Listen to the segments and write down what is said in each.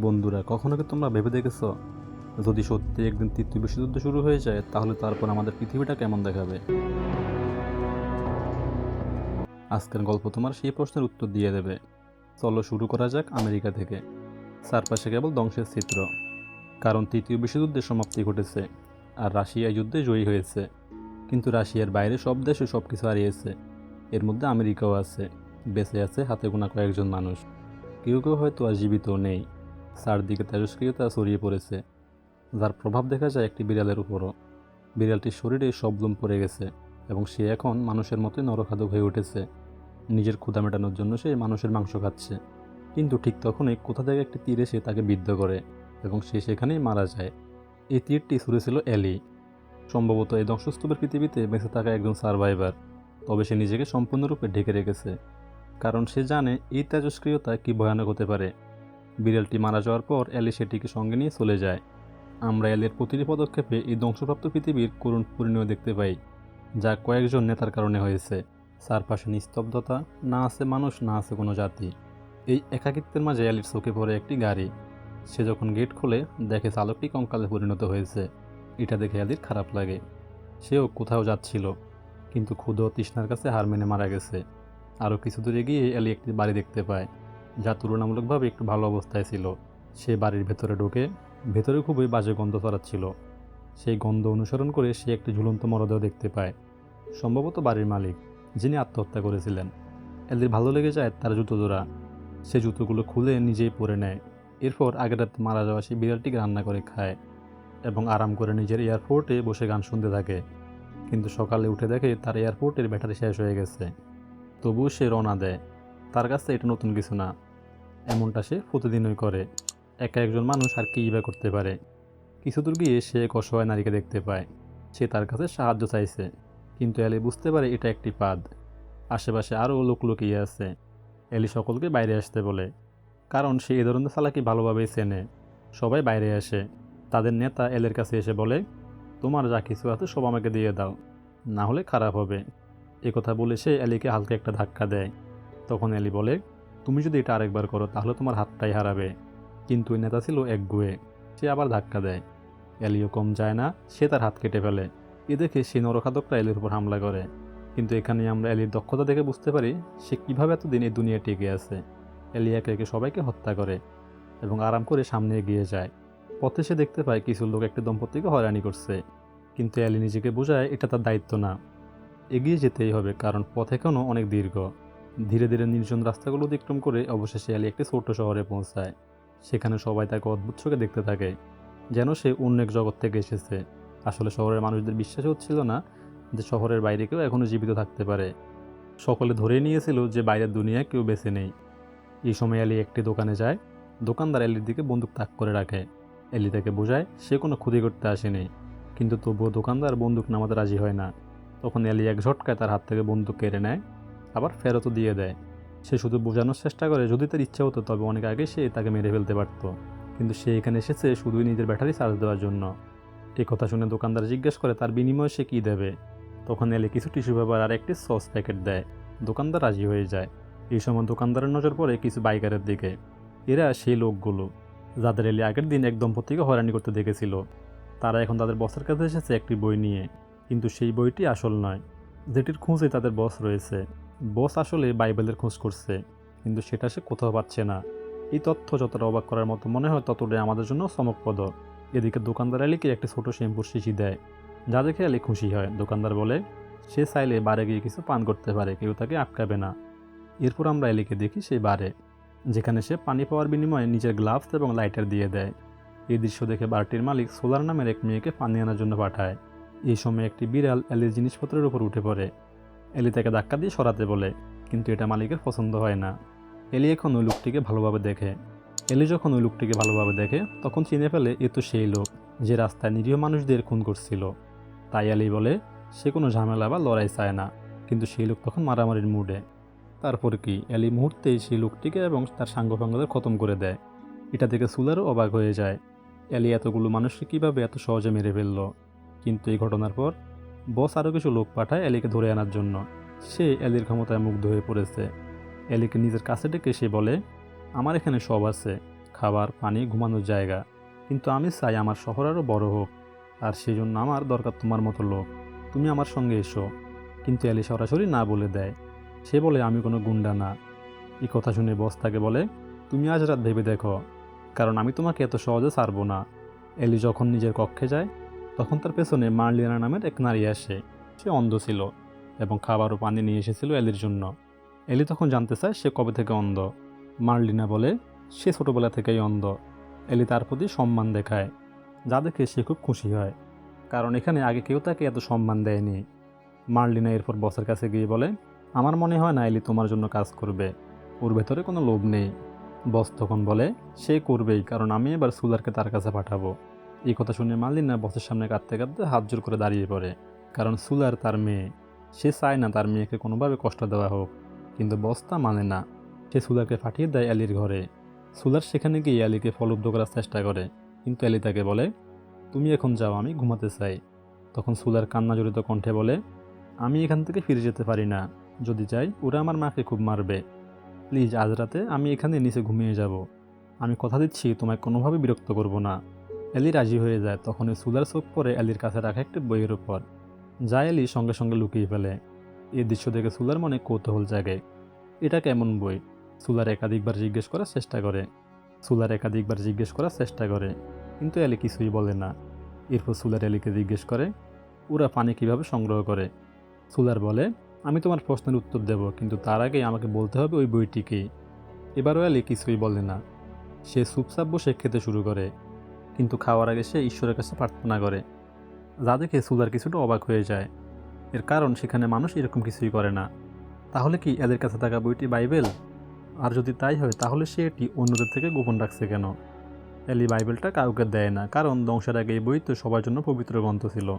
বন্ধুরা, কখনো কি তোমরা ভেবে দেখেছ? যদি সত্যি একদিন তৃতীয় বিশ্বযুদ্ধ শুরু হয়ে যায়, তাহলে তারপর আমাদের পৃথিবীটা কেমন দেখাবে? আজকের গল্প তোমার সেই প্রশ্নের উত্তর দিয়ে দেবে। চলো শুরু করা যাক আমেরিকা থেকে। চারপাশে কেবল ধ্বংসের চিত্র। কারণ তৃতীয় বিশ্বযুদ্ধের সমাপ্তি ঘটেছে, আর রাশিয়া যুদ্ধে জয়ী হয়েছে। কিন্তু রাশিয়ার বাইরে সব দেশে সব কিছু হারিয়েছে। এর মধ্যে আমেরিকাও আছে, বেঁচে আছে হাতে গোনা কয়েকজন মানুষ। কেউ কেউ হয়তো আর জীবিত নেই। চারদিকে তেজস্ক্রিয়তা ছড়িয়ে পড়েছে, যার প্রভাব দেখা যায় একটি বিড়ালের উপরও। বিড়ালটির শরীরে সব লোম পড়ে গেছে এবং সে এখন মানুষের মতোই নরখাদক হয়ে উঠেছে। নিজের ক্ষুধা মেটানোর জন্য সে মানুষের মাংস খাচ্ছে। কিন্তু ঠিক তখনই কোথা থেকে একটি তীর এসে তাকে বিদ্ধ করে এবং সে সেখানেই মারা যায়। এই তীরটি ছুঁড়েছিল অ্যালি সম্ভবত এই ধ্বংসস্তূপের পৃথিবীতে বেঁচে থাকা একজন সার্ভাইভার, তবে সে নিজেকে সম্পূর্ণরূপে ঢেকে রেখেছে। কারণ সে জানে এই তেজস্ক্রিয়তা কী ভয়ানক হতে পারে। বিড়ালটি মারা যাওয়ার পর অ্যালি সেটিকে সঙ্গে নিয়ে চলে যায়। আমরা অ্যালির প্রতিটি পদক্ষেপে এই ধ্বংসপ্রাপ্ত পৃথিবীর করুণ পরিণয় দেখতে পাই, যা কয়েকজন নেতার কারণে হয়েছে। চারপাশে নিস্তব্ধতা, না আছে মানুষ, না আছে কোনো জাতি। এই একাকিত্বের মাঝে অ্যালির চোখে পড়ে একটি গাড়ি। সে যখন গেট খোলে, দেখে চালকটি কঙ্কালে পরিণত হয়েছে। এটা দেখে অ্যালির খারাপ লাগে। সেও কোথাও যাচ্ছিল, কিন্তু ক্ষুদ তৃষ্ণার কাছে হার মেনে মারা গেছে। আরও কিছু দূরে গিয়ে অ্যালি একটি বাড়ি দেখতে পায়। যা তুলনামূলকভাবে একটু ভালো অবস্থায় ছিল। সে বাড়ির ভেতরে ঢোকে ভেতরে খুবই বাজে গন্ধ ছড়াচ্ছিল। সেই গন্ধ অনুসরণ করে সে একটি ঝুলন্ত মরদেহ দেখতে পায়। সম্ভবত বাড়ির মালিক, যিনি আত্মহত্যা করেছিলেন। এদের ভালো লেগে যায় তার জুতো জোড়া। সে জুতোগুলো খুলে নিজেই পরে নেয়। এরপর আগের রাতে মারা যাওয়া সেই বিড়ালটিকে রান্না করে খায় এবং আরাম করে নিজের এয়ারপোর্টে বসে গান শুনতে থাকে। কিন্তু সকালে উঠে দেখে তার এয়ারপোর্টের ব্যাটারি শেষ হয়ে গেছে। তবুও সে রওনা দেয়। তার কাছে এটা নতুন কিছু না। এমনটা সে প্রতিদিনই করে। একা একজন মানুষ আর কী বা করতে পারে? কিছু দূর গিয়ে সে এক অসহায় নারীকে দেখতে পায়। সে তার কাছে সাহায্য চাইছে। কিন্তু এলি বুঝতে পারে এটা একটি পাদ। আশেপাশে আরও লোক লুকিয়ে আছে। এলি সকলকে বাইরে আসতে বলে। কারণ সে এ ধরনের চালাকি ভালোভাবেই চেনে। সবাই বাইরে আসে। তাদের নেতা এলের কাছে এসে বলে, তোমার যা কিছু আছে সব আমাকে দিয়ে দাও। না হলে খারাপ হবে। কথা বলে সে এলিকে হালকা একটা ধাক্কা দেয়। তখন এলি বলে, তুমি যদি এটা আরেকবার করো, তাহলে তোমার হাতটাই হারাবে। কিন্তু নেতা ছিল এক গুয়ে। সে আবার ধাক্কা দেয়। এলিও কম যায় না, সে তার হাত কেটে ফেলে। এ দেখে সে নরখাদকটা এলির উপর হামলা করে। কিন্তু এখানে আমরা এলির দক্ষতা দেখে বুঝতে পারি, সে কীভাবে এতদিন এই দুনিয়া টিকে আছে। এলি একে একে সবাইকে হত্যা করে এবং আরাম করে সামনে এগিয়ে যায়। পথে সে দেখতে পায় কিছু লোক একটি দম্পতিকে হয়রানি করছে। কিন্তু এলি নিজেকে বোঝায় এটা তার দায়িত্ব না। এগিয়ে যেতেই হবে, কারণ পথ এখনও অনেক দীর্ঘ। ধীরে ধীরে নির্জন রাস্তাগুলো অতিক্রম করে অবশেষে এলি একটি ছোট্ট শহরে পৌঁছায়। সেখানে সবাই তাকে অদ্ভুত চোখে দেখতে থাকে, যেন সে অন্য এক জগৎ থেকে এসেছে। আসলে শহরের মানুষদের বিশ্বাস হচ্ছিল না যে শহরের বাইরে কেউ এখনও জীবিত থাকতে পারে। সকলে ধরে নিয়েছিল যে বাইরের দুনিয়ায় কেউ বেঁচে নেই। এই সময় এলি একটি দোকানে যায়, দোকানদার এলির দিকে বন্দুক তাক করে রাখে। এলি তাকে বোঝায় সে কোনো ক্ষতি করতে আসেনি, কিন্তু তবুও দোকানদার বন্দুক নামাতে রাজি হয় না। তখন এলি এক ঝটকায় তার হাত থেকে বন্দুক কেড়ে নেয় আবার ফেরতও দিয়ে দেয়। সে শুধু বোঝানোর চেষ্টা করে, যদি তার ইচ্ছা হতো তবে অনেক আগে সে তাকে মেরে ফেলতে পারত। কিন্তু সে এখানে এসেছে শুধুই নিজের ব্যাটারি চার্জ দেওয়ার জন্য। এই কথা শুনে দোকানদার জিজ্ঞেস করে, তার বিনিময়ে সে কী দেবে? তখন এলে কিছু টিস্যু পেপার আর একটি সস প্যাকেট দেয়। দোকানদার রাজি হয়ে যায়। এই সময় দোকানদারের নজর পড়ে কিছু বাইকারের দিকে। এরা সেই লোকগুলো, যাদের এলে আগের দিন এক দম্পতিকে হয়রানি করতে দেখেছিল। তারা এখন তাদের বসের কাছে এসেছে একটি বই নিয়ে। কিন্তু সেই বইটি আসল নয়। যেটির খোঁজে তাদের বস রয়েছে। বস আসলে বাইবেলের খোঁজ করছে, কিন্তু সেটা সে কোথাও পাচ্ছে না। এই তথ্য যতটা অবাক করার মতো মনে হয়, ততটাই আমাদের জন্য চমকপ্রদ। এদিকে দোকানদার আলীকে একটি ছোট শ্যাম্পুর শিশি দেয়। যা দেখে আলী খুশি হয়, দোকানদার বলে, সে চাইলে বারে গিয়ে কিছু পান করতে পারে, কেউ তাকে আটকাবে না। এরপর আমরা এলিকে দেখি সেই বারে, যেখানে সে পানি পাওয়ার বিনিময়ে নিজের গ্লাভস এবং লাইটার দিয়ে দেয়। এই দৃশ্য দেখে বারটির মালিক সোলার নামের এক মেয়েকে পানি আনার জন্য পাঠায়। এই সময় একটি বিড়াল এলির জিনিসপত্রের উপর উঠে পড়ে। এলি তাকে ধাক্কা দিয়ে সরাতে বলে, কিন্তু এটা মালিকের পছন্দ হয় না। এলি এখন ওই লোকটিকে ভালোভাবে দেখে। এলি যখন ওই লোকটিকে ভালোভাবে দেখে, তখন চিনে ফেলে এ তো সেই লোক, যে রাস্তায় নিরীহ মানুষদের খুন করছিল। তাই আলী বলে, সে কোনো ঝামেলা বা লড়াই চায় না, কিন্তু সেই লোক তখন মারামারির মুডে। তারপর কি, এলি মুহূর্তেই সেই লোকটিকে এবং তার সাঙ্গপাঙ্গদের খতম করে দেয়। এটা দেখে সুলারও অবাক হয়ে যায়। এলি এতগুলো মানুষকে কীভাবে এত সহজে মেরে ফেলল? কিন্তু এই ঘটনার পর বস আরও কিছু লোক পাঠায় এলিকে ধরে আনার জন্য। সে এলির ক্ষমতায় মুগ্ধ হয়ে পড়েছে। এলিকে নিজের কাছে ডেকে সে বলে, আমার এখানে সব আছে। খাবার, পানি, ঘুমানোর জায়গা। কিন্তু আমি চাই আমার শহর আরও বড় হোক। আর সেই জন্য আমার দরকার তোমার মতো লোক। তুমি আমার সঙ্গে এসো। কিন্তু এলি সরাসরি না বলে দেয়। সে বলে, আমি কোনো গুন্ডা না। এই কথা শুনে বস তাকে বলে, তুমি আজ রাত ভেবে দেখো। কারণ আমি তোমাকে এত সহজে ছাড়বো না। এলি যখন নিজের কক্ষে যায় তখন তার পেছনে মার্লিয়ানা নামের এক নারী আসে। সে অন্ধ ছিল এবং খাবার ও পানি নিয়ে এসেছিল এলির জন্য। এলি তখন জানতে চায় সে কবে থেকে অন্ধ। মার্লিনা বলে, সে ছোটোবেলা থেকেই অন্ধ। এলি তার প্রতি সম্মান দেখায়, যা দেখে সে খুব খুশি হয়। কারণ এখানে আগে কেউ তাকে এত সম্মান দেয়নি। মার্লিনা এরপর বসের কাছে গিয়ে বলে, আমার মনে হয় না এলি তোমার জন্য কাজ করবে। ওর ভেতরে কোনো লোভ নেই। বস তখন বলে, সে করবেই, কারণ আমি এবার সুলারকে তার কাছে পাঠাবো। এই কথা শুনে মার্লিনা বসের সামনে কাঁদতে কাঁদতে হাত জোর করে দাঁড়িয়ে পড়ে। কারণ সুলার তার মেয়ে। সে চায় না তার মেয়েকে কোনোভাবে কষ্ট দেওয়া হোক। কিন্তু বস তা মানে না। সে সুলাকে পাঠিয়ে দেয় অ্যালির ঘরে। সুলার সেখানে গিয়ে অ্যালিকে ফলব্ধ করার চেষ্টা করে। কিন্তু অ্যালি তাকে বলে, তুমি এখন যাও, আমি ঘুমাতে চাই। তখন সুলার কান্না জড়িত কণ্ঠে বলে, আমি এখান থেকে ফিরে যেতে পারি না। যদি যাই, ওরা আমার মাকে খুব মারবে। প্লিজ, আজ রাতে আমি এখানে নিচে ঘুমিয়ে যাব। আমি কথা দিচ্ছি, তোমায় কোনোভাবে বিরক্ত করব না। অ্যালি রাজি হয়ে যায়। তখন সুলার চোখ পরে অ্যালির কাছে রাখা একটি বইয়ের উপর। যা অ্যালি সঙ্গে সঙ্গে লুকিয়ে ফেলে। এই দৃশ্য দেখে সুলার মনে কৌতূহল জাগে। এটা কেমন বই? সুলার একাধিকবার জিজ্ঞেস করার চেষ্টা করে। সুলার একাধিকবার জিজ্ঞেস করার চেষ্টা করে। কিন্তু অ্যালি কিছুই বলে না। এরপর সুলার অ্যালিকে জিজ্ঞেস করে, ওরা পানি কীভাবে সংগ্রহ করে? সুলার বলে, আমি তোমার প্রশ্নের উত্তর দেব, কিন্তু তার আগে আমাকে বলতে হবে ওই বইটি কি? এবারও অ্যালি কিছুই বলে না। সে চুপচাপ বসে খেতে শুরু করে। কিন্তু খাওয়ার আগে সে ঈশ্বরের কাছে প্রার্থনা করে, যা দেখে সুলার কিছুটা অবাক হয়ে যায়। এর কারণ, সেখানে মানুষ এরকম কিছুই করে না। তাহলে কি এদের কাছে থাকা বইটি বাইবেল? আর যদি তাই হয়, তাহলে সে এটি অন্যদের থেকে গোপন রাখছে কেন? এলি বাইবেলটা কাউকে দেয় না, কারণ ধ্বংসের আগে এই বই তো সবার জন্য পবিত্র গ্রন্থ ছিল।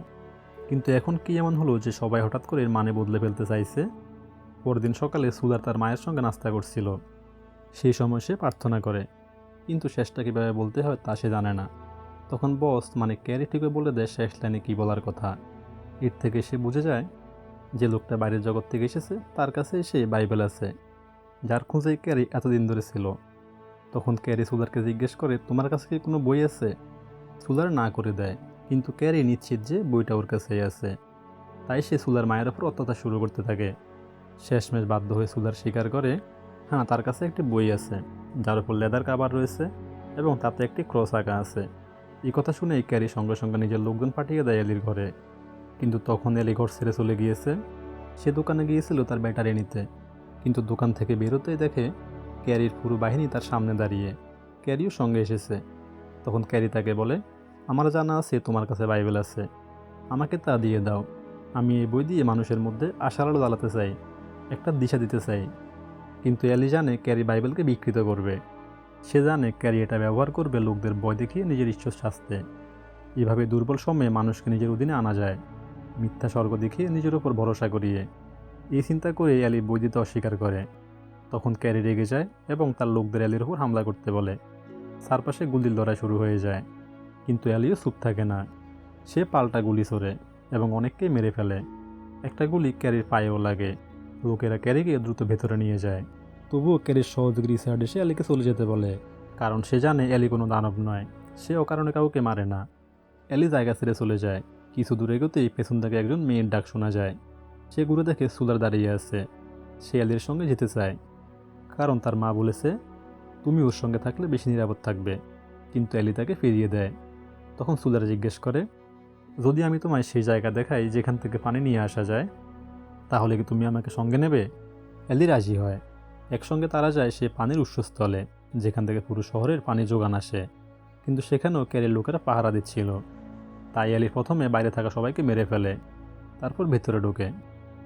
কিন্তু এখন কি এমন হলো যে সবাই হঠাৎ করে এর মানে বদলে ফেলতে চাইছে? পরদিন সকালে সুলার তার মায়ের সঙ্গে নাস্তা করছিল। সেই সময় সে প্রার্থনা করে। কিন্তু শেষটা কীভাবে বলতে হয় তা সে জানে না। তখন বস মানে ক্যারি ঠিকই বলে দেয়, শেষ লাইনে কী বলার কথা? এর থেকে সে বুঝে যায় যে লোকটা বাইরের জগৎ থেকে এসেছে, তার কাছে সে বাইবেল আছে, যার খুঁজে ক্যারি এতদিন ধরে ছিল। তখন ক্যারি সুলারকে জিজ্ঞেস করে, তোমার কাছে কি কোনো বই আছে? সুলার না করে দেয়, কিন্তু ক্যারি নিশ্চিত যে বইটা ওর কাছেই আছে। তাই সে সুলার মায়ের ওপর অত্যাচার শুরু করতে থাকে। শেষমেশ বাধ্য হয়ে সুলার স্বীকার করে হ্যাঁ তার কাছে একটি বই আছে, যার উপর লেদার কাবার রয়েছে এবং তাতে একটি ক্রস আঁকা আছে। এই কথা শুনে ক্যারি সঙ্গে সঙ্গে নিজের লোকজন পাঠিয়ে দেয় এলির ঘরে। কিন্তু তখন এলি ঘর ছেড়ে চলে গিয়েছে। সে দোকানে গিয়েছিল তার ব্যাটারি নিতে। কিন্তু দোকান থেকে বেরোতেই দেখে ক্যারির পুরো বাহিনী তার সামনে দাঁড়িয়ে। ক্যারিও সঙ্গে এসেছে। তখন ক্যারি তাকে বলে, আমার জানা আছে তোমার কাছে বাইবেল আছে। আমাকে তা দিয়ে দাও। আমি এই বই দিয়ে মানুষের মধ্যে আশার আলো জ্বালাতে চাই। একটা দিশা দিতে চাই। কিন্তু এলি জানে ক্যারি বাইবেলকে বিকৃত করবে। সে জানে ক্যারিয়ারটা ব্যবহার করবে লোকদের ভয় দেখিয়ে নিজের ঈশ্বর শাস্তে। এভাবে দুর্বল সময়ে মানুষকে নিজের অধীনে আনা যায়। মিথ্যা স্বর্গ দেখিয়ে নিজের ওপর ভরসা করিয়ে। এই চিন্তা করে অ্যালি বই দিতে অস্বীকার করে। তখন ক্যারি রেগে যায় এবং তার লোকদের অ্যালির ওপর হামলা করতে বলে। চারপাশে গুলির লড়াই শুরু হয়ে যায়। কিন্তু অ্যালিও চুপ থাকে না। সে পাল্টা গুলি ছোড়ে এবং অনেককেই মেরে ফেলে। একটা গুলি ক্যারির পায়েও লাগে। লোকেরা ক্যারিকে দ্রুত ভেতরে নিয়ে যায়। তবুও ক্যারির সহযোগী রিসার্ড এসে অ্যালিকে চলে যেতে বলে, কারণ সে জানে অ্যালি কোনো দানব নয়, সে অকারণে কাউকে মারে না। অ্যালি জায়গা ছেড়ে চলে যায়। কিছু দূরে এগোতেই পেছন থেকে একজন মেয়ের ডাক শোনা যায়। সে ঘুরে দেখে সুলার দাঁড়িয়ে আছে। সে অ্যালির সঙ্গে যেতে চায়। কারণ তার মা বলেছে, তুমি ওর সঙ্গে থাকলে বেশি নিরাপদ থাকবে। কিন্তু অ্যালি তাকে ফিরিয়ে দেয়। তখন সুলার জিজ্ঞেস করে, যদি আমি তোমায় সেই জায়গা দেখাই যেখান থেকে পানি নিয়ে আসা যায়, তাহলে কি তুমি আমাকে সঙ্গে নেবে? অ্যালি রাজি হয়। একসঙ্গে তারা যায় সে পানির উৎসস্থলে, যেখান থেকে পুরো শহরের পানি যোগান আসে। কিন্তু সেখানেও ক্যারির লোকেরা পাহারা দিচ্ছিল। তাই অ্যালি প্রথমে বাইরে থাকা সবাইকে মেরে ফেলে, তারপর ভেতরে ঢোকে।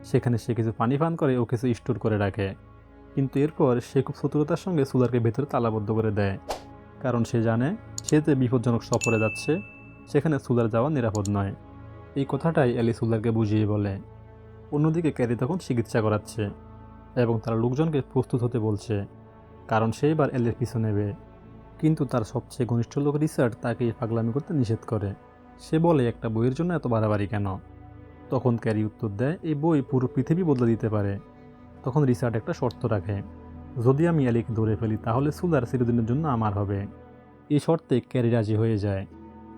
সেখানে সে কিছু পানি পান করে ও কিছু স্টোর করে রাখে। কিন্তু এরপর সে খুব শত্রুতার সঙ্গে সুলারকে ভেতরে তালাবদ্ধ করে দেয়। কারণ সে জানে, সে যে বিপজ্জনক সফরে যাচ্ছে, সেখানে সুলার যাওয়া নিরাপদ নয়। এই কথাটাই অ্যালি সুলারকে বুঝিয়ে বলে, অন্যদিকে ক্যারি তখন চিকিৎসা করাচ্ছে। এবং তার লোকজনকে প্রস্তুত হতে বলছে, কারণ সে এবার এলের পিছু নেবে। কিন্তু তার সবচেয়ে ঘনিষ্ঠ লোক রিসার্ট তাকে এই পাগলামি করতে নিষেধ করে। সে বলে, একটা বইয়ের জন্য এত বাড়াবাড়ি কেন? তখন ক্যারি উত্তর দেয়, এই বই পুরো পৃথিবী বদলে দিতে পারে। তখন রিসার্ট একটা শর্ত রাখে, যদি আমি অ্যালিকে ধরে ফেলি, তাহলে সুলার চিরদিনের জন্য আমার হবে। এই শর্তে ক্যারি রাজি হয়ে যায়।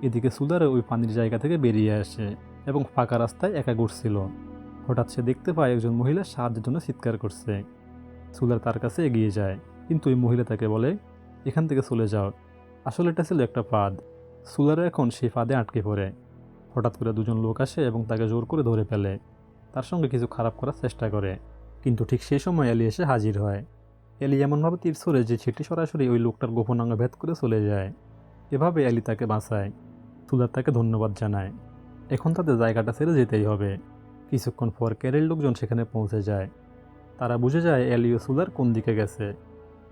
এদিকে সুলারে ওই পানির জায়গা থেকে বেরিয়ে আসে এবং ফাঁকা রাস্তায় একা ঘুরছিল। হঠাৎ সে দেখতে পায় একজন মহিলা সাহায্যের জন্য চিৎকার করছে। সুলার তার কাছে এগিয়ে যায়, কিন্তু ওই মহিলা তাকে বলে, এখান থেকে চলে যাও। আসলে এটা ছিল একটা ফাঁদ। সুলারও এখন সেই ফাঁদে আটকে পড়ে। হঠাৎ করে দুজন লোক আসে এবং তাকে জোর করে ধরে ফেলে। তার সঙ্গে কিছু খারাপ করার চেষ্টা করে, কিন্তু ঠিক সেই সময় এলি এসে হাজির হয়। এলি এমনভাবে তীর ছড়ে যে সেটি সরাসরি ওই লোকটার গোপনাঙ্গ ভেদ করে চলে যায়। এভাবে এলি তাকে বাঁচায়। সুলার তাকে ধন্যবাদ জানায়। এখন তাদের জায়গাটা ছেড়ে যেতেই হবে। কিছুক্ষণ পর ক্যারের লোকজন সেখানে পৌঁছে যায়। তারা বুঝে যায় এলিও সুলার কোন দিকে গেছে।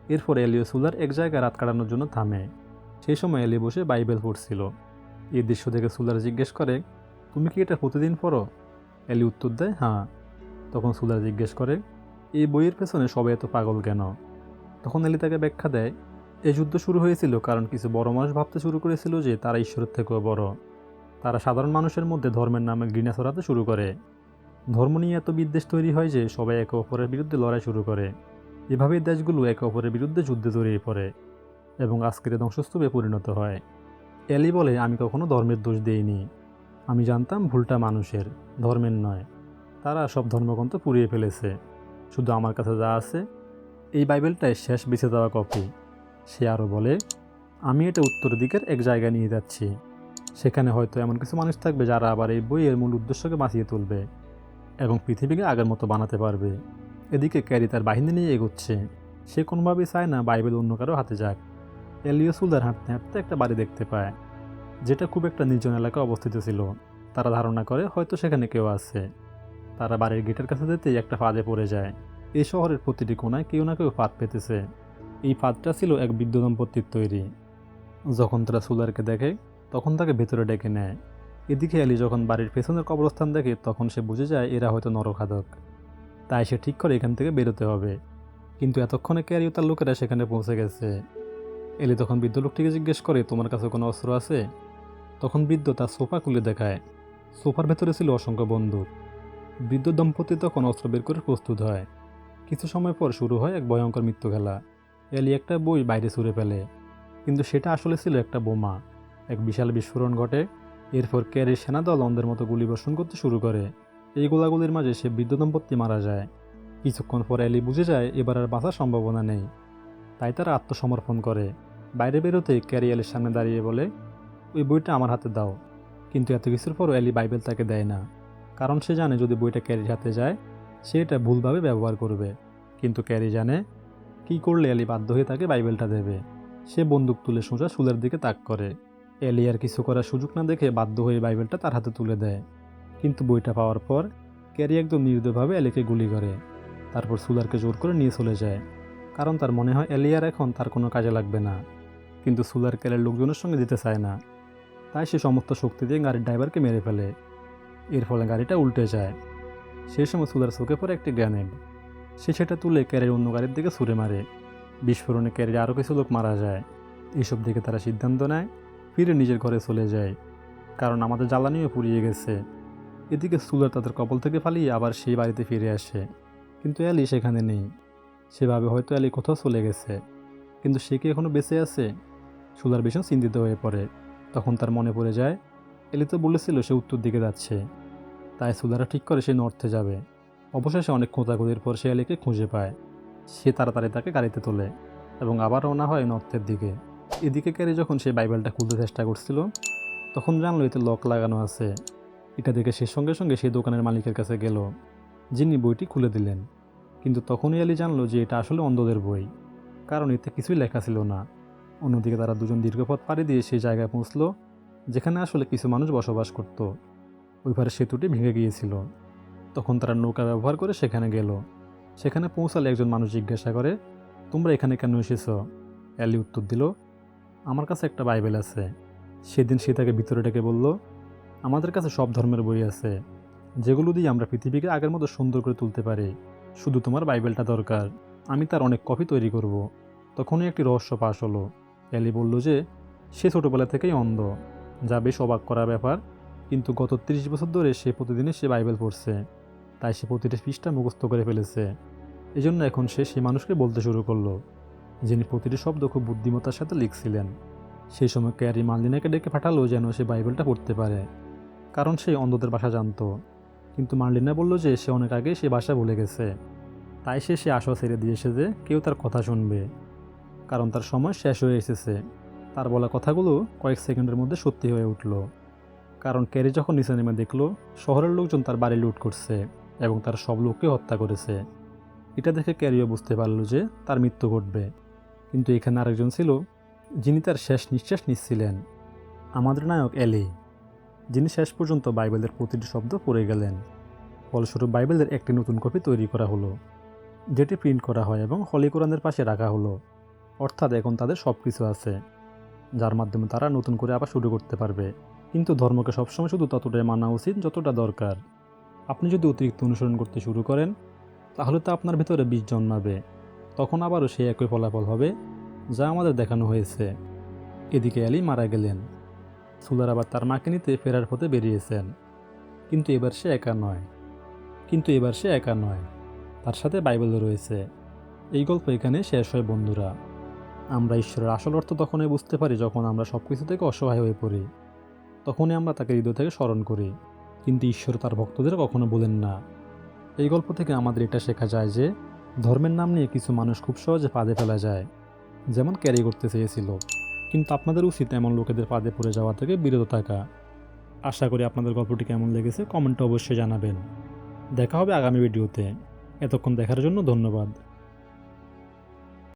এরপর এলিও সুলার এক জায়গায় রাত কাটানোর জন্য থামে। সেই সময় এলি বসে বাইবেল পড়ছিল। এই দৃশ্য দেখে সুলার জিজ্ঞেস করে, তুমি কি এটা প্রতিদিন পড়ো? এলি উত্তর দেয় হ্যাঁ। তখন সুলার জিজ্ঞেস করে, এই বইয়ের পেছনে সবাই এত পাগল কেন? তখন এলি তাকে ব্যাখ্যা দেয় এই যুদ্ধ শুরু হয়েছিল কারণ কিছু বড় মানুষ ভাবতে শুরু করেছিল যে তারা ঈশ্বরের থেকেও বড়। তারা সাধারণ মানুষের মধ্যে ধর্মের নামে ঘৃণা ছড়াতে শুরু করে। ধর্ম নিয়ে এত বিদ্বেষ তৈরি হয় যে সবাই একে অপরের বিরুদ্ধে লড়াই শুরু করে। এভাবেই দেশগুলো একে অপরের বিরুদ্ধে যুদ্ধে জড়িয়ে পড়ে এবং আজকের ধ্বংসস্তূপে পরিণত হয়। এলি বলে, আমি কখনো ধর্মের দোষ দেইনি। আমি জানতাম ভুলটা মানুষের, ধর্মের নয়। তারা সব ধর্মগ্রন্থ পুড়িয়ে ফেলেছে। শুধু আমার কাছে যা আছে, এই বাইবেলটাই শেষ বেছে দেওয়া কপি। সে আরও বলে, আমি এটা উত্তর দিকের এক জায়গায় নিয়ে যাচ্ছি। সেখানে হয়তো এমন কিছু মানুষ থাকবে যারা আবার এই বইয়ের মূল উদ্দেশ্যকে বাঁচিয়ে তুলবে। এবং পৃথিবীকে আগের মতো বানাতে পারবে। এদিকে ক্যারি তার বাহিনী নিয়ে এগোচ্ছে। সে কোনোভাবেই চায় না বাইবেল অন্য কারও হাতে যাক। এলিও সুলদার হাঁটতে হাঁটতে একটা বাড়ি দেখতে পায়, যেটা খুব একটা নির্জন এলাকায় অবস্থিত ছিল। তারা ধারণা করে হয়তো সেখানে কেউ আছে। তারা বাড়ির গেটের কাছে যেতেই একটা ফাঁদে পড়ে যায়। এই শহরের প্রতিটি কোনায় কেউ না কেউ ফাঁদ পেতেছে। এই ফাঁদটা ছিল এক বৃদ্ধ দম্পতির তৈরি। যখন তারা সুলারকে দেখে, তখন তাকে ভেতরে ডেকে নেয়। এদিকে আলি যখন বাড়ির পেছনের কবরস্থান দেখে তখন সে বুঝে যায় এরা হয়তো নরখাদক তাই সে ঠিক করে এখান থেকে বেরোতে হবে। কিন্তু এতক্ষণে ক্যারিও তার লোকেরা সেখানে পৌঁছে গেছে? এলি তখন বৃদ্ধ লোকটিকে জিজ্ঞেস করে, তোমার কাছে কোনো অস্ত্র আছে? তখন বৃদ্ধ তার সোফা খুলে দেখায়। সোফার ভেতরে ছিল অসংখ্য বন্দুক। বৃদ্ধ দম্পতি তখন অস্ত্র বের করে প্রস্তুত হয়। কিছু সময় পর শুরু হয় এক ভয়ঙ্কর মৃত্যু খেলা। এলি একটা বই বাইরে ছুঁড়ে ফেলে। কিন্তু সেটা আসলে ছিল একটা বোমা। এক বিশাল বিস্ফোরণ ঘটে। এরপর ক্যারির সেনাদল অন্ধের মতো গুলি বর্ষণ করতে শুরু করে। এই গোলাগুলির মাঝে সে বৃদ্ধ দম্পতি মারা যায়। কিছুক্ষণ পর এলি বুঝে যায় এবার আর বাঁচার সম্ভাবনা নেই। তাই তারা আত্মসমর্পণ করে। বাইরে বেরোতে ক্যারি এলির সামনে দাঁড়িয়ে বলে, ওই বইটা আমার হাতে দাও। কিন্তু এত কিছুর পরও এলি বাইবেল তাকে দেয় না। কারণ সে জানে যদি বইটা ক্যারির হাতে যায়, সে এটা ভুলভাবে ব্যবহার করবে। কিন্তু ক্যারি জানে, কি করলে এলি বাধ্য হয়ে তাকে বাইবেলটা দেবে? সে বন্দুক তুলে সোজা সুলের দিকে তাক করে। এলি আর কিছু করার সুযোগ না দেখে বাধ্য হয়ে বাইবেলটা তার হাতে তুলে দেয়। কিন্তু বইটা পাওয়ার পর ক্যারি একদম নির্দয়ভাবে এলিকে গুলি করে। তারপর সুলারকে জোর করে নিয়ে চলে যায়। কারণ তার মনে হয় এলিয়ার এখন তার কোনো কাজে লাগবে না। কিন্তু সুলার ক্যারের লোকজনের সঙ্গে যেতে চায় না। তাই সে সমস্ত শক্তি দিয়ে গাড়ির ড্রাইভারকে মেরে ফেলে। এর ফলে গাড়িটা উল্টে যায়। সেই সময় সুলার চোখে পড়ে একটি গ্র্যানেড সে সেটা তুলে ক্যারের অন্য গাড়ির দিকে ছুঁড়ে মারে। বিস্ফোরণে ক্যারের আরও কিছু লোক মারা যায়। এইসব দেখে তারা সিদ্ধান্ত নেয় ফিরে নিজের ঘরে চলে যায়। কারণ আমাদের জ্বালানিও পুড়িয়ে গেছে। এদিকে সুলার তাদের কবল থেকে পালিয়ে আবার সেই বাড়িতে ফিরে আসে। কিন্তু অ্যালি সেখানে নেই। সেভাবে হয়তো অ্যালি কোথাও চলে গেছে। কিন্তু সে কি এখনও বেঁচে আছে? সুলার ভীষণ চিন্তিত হয়ে পড়ে। তখন তার মনে পড়ে যায় এলি তো বলেছিল সে উত্তর দিকে যাচ্ছে। তাই সুলারা ঠিক করে সে নর্থে যাবে। অবশেষে অনেক খোঁজাখুঁজির পর সে এলিকে খুঁজে পায়। সে তাড়াতাড়ি তাকে গাড়িতে তোলে এবং আবার রওনা হয় নর্থের দিকে। এদিকে ক্যারি যখন সে বাইবেলটা খুলতে চেষ্টা করছিল, তখন জানলো এতে লক লাগানো আছে। এটা দেখে সে সঙ্গে সঙ্গে সেই দোকানের মালিকের কাছে গেল, যিনি বইটি খুলে দিলেন। কিন্তু তখনই আলী জানলো যে এটা আসলে অন্ধদের বই, কারণ এতে কিছুই লেখা ছিল না। অন্যদিকে তারা দুজন দীর্ঘপথ পাড়ি দিয়ে সেই জায়গায় পৌঁছলো, যেখানে আসলে কিছু মানুষ বসবাস করত। ওইভাবে সেতুটি ভেঙে গিয়েছিল। তখন তারা নৌকা ব্যবহার করে সেখানে গেল। সেখানে পৌঁছালে একজন মানুষ জিজ্ঞাসা করে, তোমরা এখানে কেন এসেছ? অ্যালি উত্তর দিল আমার কাছে একটা বাইবেল আছে। সেদিন সে তাকে ভিতরে ডেকে বলল, আমাদের কাছে সব ধর্মের বই আছে, যেগুলো দিয়ে আমরা পৃথিবীকে আগের মতো সুন্দর করে তুলতে পারি। শুধু তোমার বাইবেলটা দরকার। আমি তার অনেক কপি তৈরি করব। তখনই একটি রহস্য পাশ হলো। অ্যালি বলল যে, সে ছোটোবেলা থেকেই অন্ধ। যা বেশ অবাক করার ব্যাপার, কিন্তু গত ত্রিশ বছর ধরে সে প্রতিদিনই সে বাইবেল পড়ছে। তাই সে প্রতিটি পৃষ্ঠা মুখস্থ করে ফেলেছে। এজন্য এখন সে সেই মানুষকে বলতে শুরু করল। যিনি প্রতিটি শব্দ খুব বুদ্ধিমত্তার সাথে লিখছিলেন। সেই সময় ক্যারি মার্লিনাকে ডেকে পাঠালো যেন সে বাইবেলটা পড়তে পারে। কারণ সে অন্ধদের ভাষা জানতো। কিন্তু মার্লিনা বলল যে সে অনেক আগে সে ভাষা ভুলে গেছে। তাই সে সে আশা ছেড়ে দিয়েছে যে কেউ তার কথা শুনবে। কারণ তার সময় শেষ হয়ে এসেছে। তার বলা কথাগুলো কয়েক সেকেন্ডের মধ্যে সত্যি হয়ে উঠল। কারণ ক্যারি যখন নিচে নেমে দেখল, শহরের লোকজন তার বাড়ি লুট করছে এবং তার সব লোককে হত্যা করেছে। এটা দেখে ক্যারিও বুঝতে পারল যে তার মৃত্যু ঘটবে। কিন্তু এখানে আরেকজন ছিল, যিনি তার শেষ নিঃশ্বাস নিচ্ছিলেন। আমাদের নায়ক এলি, যিনি শেষ পর্যন্ত বাইবেলের প্রতিটি শব্দ পড়ে গেলেন। ফলস্বরূপ বাইবেলের একটি নতুন কপি তৈরি করা হলো, যেটি প্রিন্ট করা হয় এবং হলি কোরআনের পাশে রাখা হলো। অর্থাৎ এখন তাদের সব কিছু আছে, যার মাধ্যমে তারা নতুন করে আবার শুরু করতে পারবে। কিন্তু ধর্মকে সবসময় শুধু ততটাই মানা উচিত যতটা দরকার। আপনি যদি অতিরিক্ত অনুসরণ করতে শুরু করেন, তাহলে তো আপনার ভিতরে বীজ জন্মাবে। তখন আবারও সেই একই ফলাফল হবে যা আমাদের দেখানো হয়েছে। এদিকে আলী মারা গেলেন। সুলার আবার তার মাকে নিতে ফেরার পথে বেরিয়েছেন। কিন্তু এবার সে একা নয়। কিন্তু এবার সে একা নয়। তার সাথে বাইবেলও রয়েছে। এই গল্প এখানে শেষ হয়, বন্ধুরা। আমরা ঈশ্বরের আসল অর্থ তখনই বুঝতে পারি যখন আমরা সব কিছু থেকে অসহায় হয়ে পড়ি। তখনই আমরা তাকে হৃদয় থেকে স্মরণ করি। কিন্তু ঈশ্বর তার ভক্তদের কখনো বলেন না। এই গল্প থেকে আমাদের এটা শেখা যায় যে ধর্মের নাম নিয়ে কিছু মানুষ খুব সহজে পাদে ফেলা যায়, যেমন ক্যারি করতে চেয়েছিল। কিন্তু আপনাদের উচিত এমন লোকেদের পাদে পড়ে যাওয়া থেকে বিরত থাকা। আশা করি আপনাদের গল্পটি কেমন লেগেছে কমেন্টে অবশ্যই জানাবেন। দেখা হবে আগামী ভিডিওতে। এতক্ষণ দেখার জন্য ধন্যবাদ।